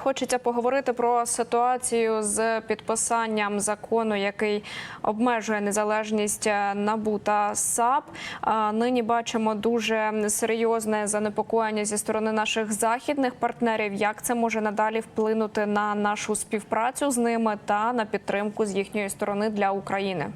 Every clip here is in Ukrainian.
хочеться поговорити про ситуацію з підписанням закону, який обмежує незалежність е, НАБУ та САП. А, Нині бачимо дуже серйозне занепокоєння зі сторони наших західних партнерів. Як це може надалі вплинути на нашу співпрацю з ними та на підтримку з їхньої сторони для України?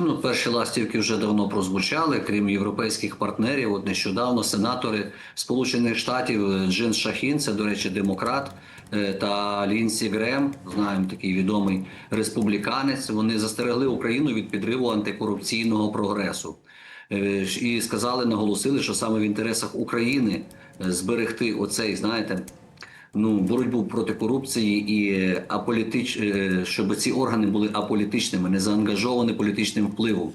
Ну, перші ластівки вже давно прозвучали, крім європейських партнерів. От нещодавно сенатори Сполучених Штатів е, Джин Шахін, це, до речі, демократ, е, та Лінсі Грем, знаємо такий відомий республіканець. Вони застерегли Україну від підриву антикорупційного прогресу. Е, І сказали, наголосили, що саме в інтересах України зберегти оцей, знаєте, ну боротьбу проти корупції і аполітич, е, щоб ці органи були аполітичними, не заангажовані політичним впливом.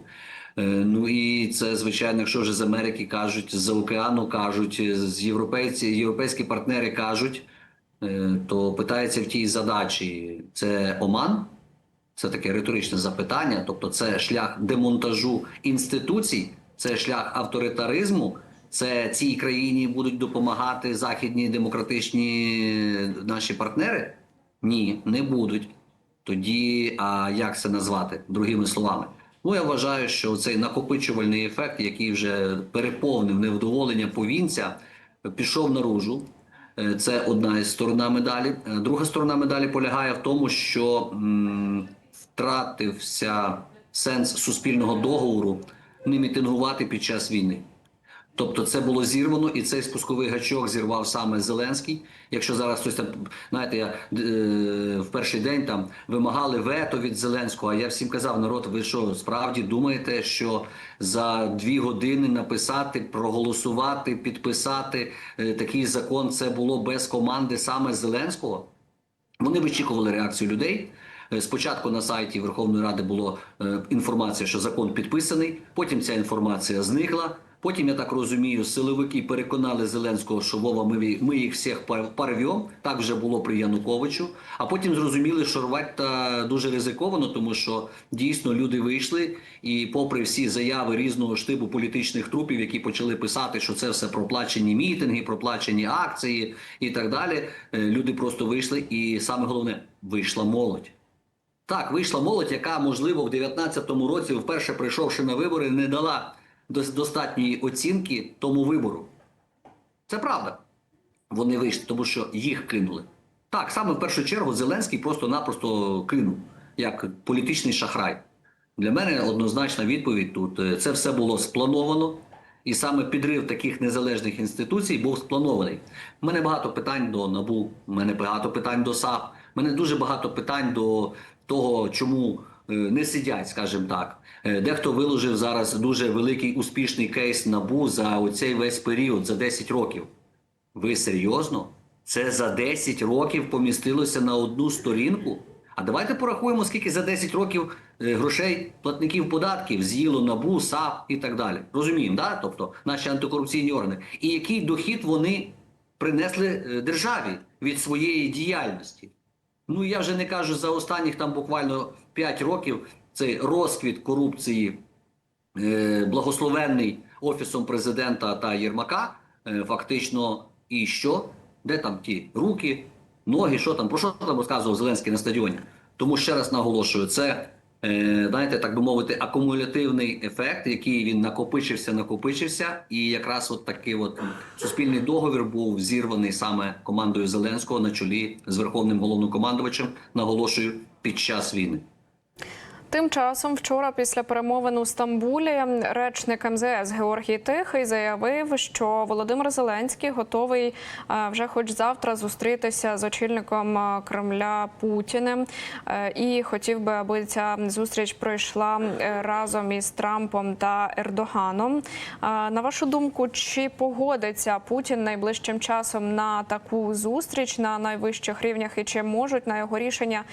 Е, Ну і це звичайно, якщо вже з Америки кажуть, з океану кажуть, е, з європейці, європейські партнери кажуть, е, то питається в тій задачі: це Оман, це таке риторичне запитання, тобто це шлях демонтажу інституцій, це шлях авторитаризму. Це цій країні будуть допомагати західні демократичні наші партнери? Ні, не будуть. Тоді, а як це назвати другими словами? Ну я вважаю, що цей накопичувальний ефект, який вже переповнив невдоволення повінця, пішов наружу. Е, Це одна із сторона медалі. Е, Друга сторона медалі полягає в тому, що м, втратився сенс суспільного договору не мітингувати під час війни. Тобто це було зірвано, і цей спусковий гачок зірвав саме Зеленський. Якщо зараз хтось там, знаєте, я е, в перший день там вимагали вето від Зеленського, а я всім казав, народ, ви що справді думаєте, що за дві години написати, проголосувати, підписати е, такий закон це було без команди саме Зеленського? Вони вичікували реакцію людей. Е, Спочатку на сайті Верховної Ради було е, інформація, що закон підписаний. Потім ця інформація зникла. Потім, я так розумію, силовики переконали Зеленського, що Вова, ми, ми їх всіх пар- Так вже було при Януковичу. А потім зрозуміли, що рвать та дуже ризиковано, тому що дійсно люди вийшли, і попри всі заяви різного штибу політичних трупів, які почали писати, що це все проплачені мітинги, проплачені акції і так далі. е, Люди просто вийшли, і саме головне вийшла молодь. Так, вийшла молодь, яка, можливо, в 19-му році, вперше прийшовши на вибори, не дала достатньої оцінки тому вибору. Це правда. Вони вийшли, тому що їх кинули. Так, саме в першу чергу Зеленський просто-напросто кинув як політичний шахрай. Для мене однозначна відповідь тут: е, це все було сплановано, і саме підрив таких незалежних інституцій був спланований. У мене багато питань до НАБУ, у мене багато питань до САП, у мене дуже багато питань до того, чому не сидять, скажімо так. Е, Дехто виложив зараз дуже великий успішний кейс НАБУ за оцей весь період, за 10 років. Ви серйозно? Це за 10 років помістилося на одну сторінку? А давайте порахуємо, скільки за 10 років е, грошей платників податків з'їло НАБУ, САП і так далі. Розуміємо, да? тобто наші антикорупційні органи. І який дохід вони принесли е, державі від своєї діяльності? Ну я вже не кажу за останніх там буквально 5 років цей розквіт корупції е, благословенний офісом президента та Єрмака, е, фактично, і що? Де там ті руки, ноги, що там, про що там розказував Зеленський на стадіоні? Тому ще раз наголошую, це, знаєте, так би мовити, акумулятивний ефект, який він накопичився, накопичився, і якраз от такий от суспільний договір був зірваний саме командою Зеленського на чолі з верховним головнокомандувачем, наголошую, під час війни. Тим часом, вчора, після перемовин у Стамбулі, речник МЗС Георгій Тихий заявив, що Володимир Зеленський готовий е, вже, хоч завтра, зустрітися з очільником е, Кремля Путіним, Е, і хотів би, аби ця зустріч пройшла разом із Трампом та Ердоганом. На вашу думку, чи погодиться Путін найближчим часом на таку зустріч на найвищих рівнях, і чи можуть на його рішення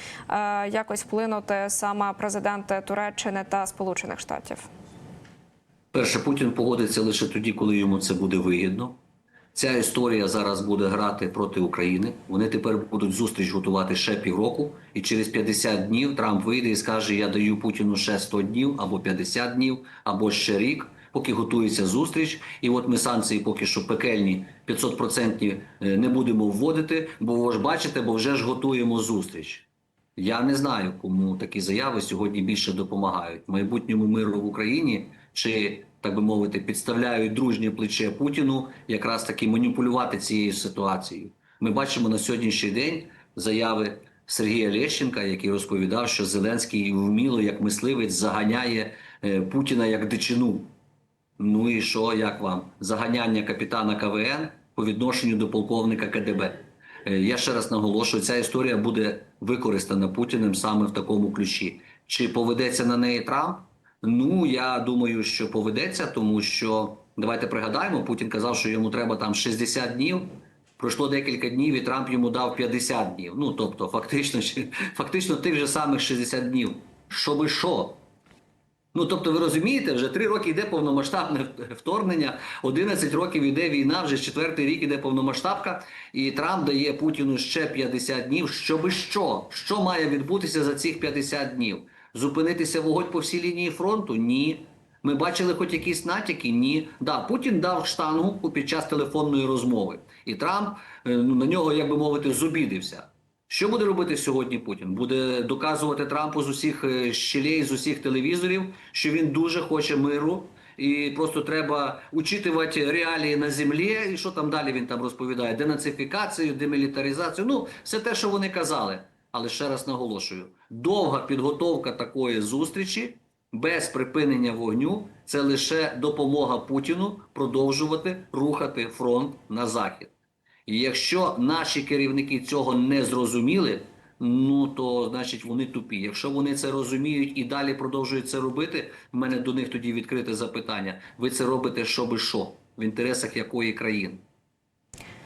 якось вплинути саме президенти Туреччини та Сполучених Штатів? Перше, Путін погодиться лише тоді, коли йому це буде вигідно. Ця історія зараз буде грати проти України. Вони тепер будуть зустріч готувати ще півроку, і через 50 днів Трамп вийде і скаже: Я даю Путіну ще 100 днів або 50 днів, або ще рік. поки готується зустріч. І от ми санкції поки що пекельні 500% не будемо вводити, бо ви ж бачите, бо вже ж готуємо зустріч. Я не знаю, кому такі заяви сьогодні більше допомагають майбутньому миру в Україні чи, так би мовити, підставляють дружнє плече Путіну якраз таки маніпулювати цією ситуацією. Ми бачимо на сьогоднішній день заяви Сергія Лещенка, який розповідав, що Зеленський вміло як мисливець заганяє е, Путіна як дичину. Ну і що, як вам? Заганяння капітана КВН по відношенню до полковника КДБ. Е, Я ще раз наголошую, ця історія буде використана Путіним саме в такому ключі. Чи поведеться на неї Трамп? Ну я думаю, що поведеться, тому що давайте пригадаємо, Путін казав, що йому треба там 60 днів. Пройшло декілька днів, і Трамп йому дав 50 днів. Ну тобто, фактично, фактично тих же самих 60 днів. Щоби що? Ну, тобто, ви розумієте, вже три роки йде повномасштабне вторгнення, 11 років йде війна, вже четвертий рік іде повномасштабка, і Трамп дає Путіну ще 50 днів. Щоби що? Що має відбутися за цих 50 днів? Зупинитися вогонь по всій лінії фронту? Ні. Ми бачили хоч якісь натяки? Ні. Да, Путін дав штангу під час телефонної розмови, і Трамп е, ну, на нього, як би мовити, зубідився. Що буде робити сьогодні Путін? Буде доказувати Трампу з усіх е, щелей, з усіх телевізорів, що він дуже хоче миру, і просто треба учитувати реалії на землі. І що там далі він там розповідає? Денацифікацію, демілітаризацію. Ну, все те, що вони казали. Але ще раз наголошую: довга підготовка такої зустрічі без припинення вогню це лише допомога Путіну продовжувати рухати фронт на захід. Якщо наші керівники цього не зрозуміли, ну то значить вони тупі. Якщо вони це розуміють і далі продовжують це робити, в мене до них тоді відкрите запитання: ви це робите щоби що? В інтересах якої країни?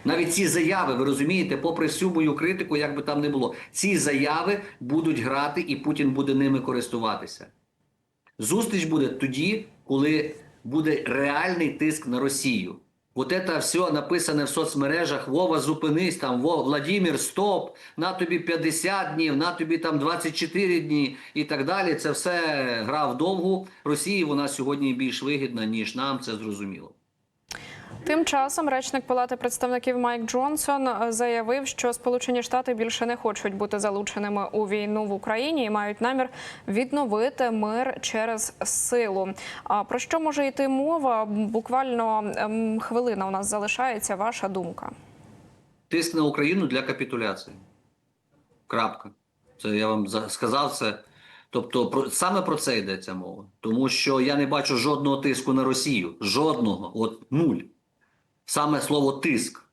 Навіть ці заяви, ви розумієте, попри всю мою критику, як би там не було, ці заяви будуть грати, і Путін буде ними користуватися. Зустріч буде тоді, коли буде реальний тиск на Росію. Вот это все написане в соцмережах. Вова, зупинись там, Вова, Владимир, стоп, на тобі 50 днів, на тобі там 24 дні і так далі. Це все гра вдовгу. Росії вона сьогодні більш вигідна, ніж нам, це зрозуміло. Тим часом речник Палати представників Майк Джонсон е, заявив, що Сполучені Штати більше не хочуть бути залученими у війну в Україні і мають намір відновити мир через силу. А про що може йти мова? Буквально ем, хвилина у нас залишається. Ваша думка? Тиск на Україну для капітуляції. Крапка. Це я вам за- сказав це. Тобто, про саме про це йдеться мова. Тому що я не бачу жодного тиску на Росію. Жодного, от нуль. Саме слово тиск.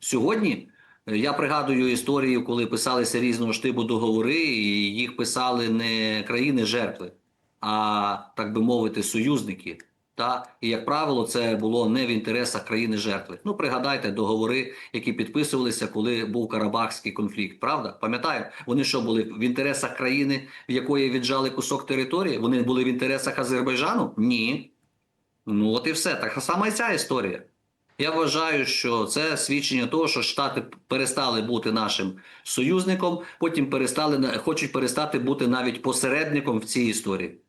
Сьогодні е, я пригадую історію, коли писалися різного штибу договори, і їх писали не країни-жертви, а так би мовити, союзники. Та і як правило, це було не в інтересах країни-жертви. Ну пригадайте договори, які підписувалися, коли був Карабахський конфлікт. Правда, пам'ятаю, вони що були в інтересах країни, в якої віджали кусок території? Вони були в інтересах Азербайджану? Ні. Ну от і все. Так сама і ця історія. Я вважаю, що це свідчення того, що Штати перестали бути нашим союзником, потім перестали хочуть перестати бути навіть посередником в цій історії.